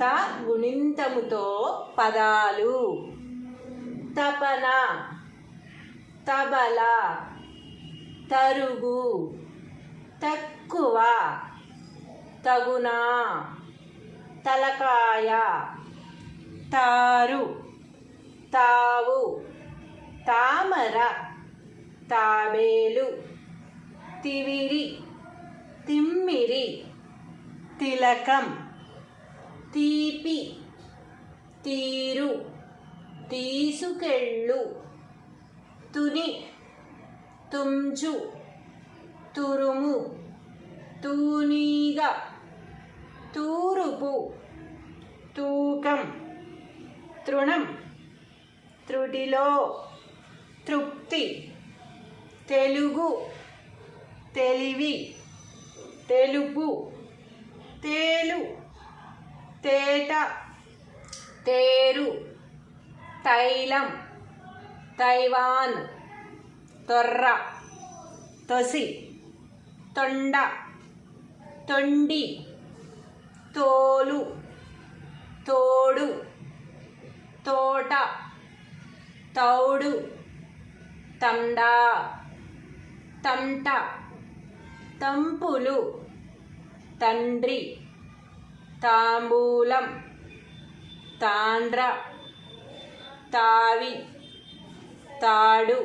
త గుణింతముతో పదాలు. తపన తబల తరుగు తక్కువ తగునా తలకాయ తారు తావు తామర తాబేలు తివిరి తిమ్మిరి తిలకం. తీపి తీరు తీసుకెళ్ళు తుని తుంచు తురుము తూనీగ తూరుపు తూకం తృణం త్రుటిలో తృప్తి తెలుగు తెలివి తెలుపు తేట తేరు తైలం తైవాన్ తొర్ర తొసి తొండ తొండి తోలు తోడు తోట తౌడు తండా తంట తంపులు తండ్రి. తాంబూలం తాండ్ర తావి తాడు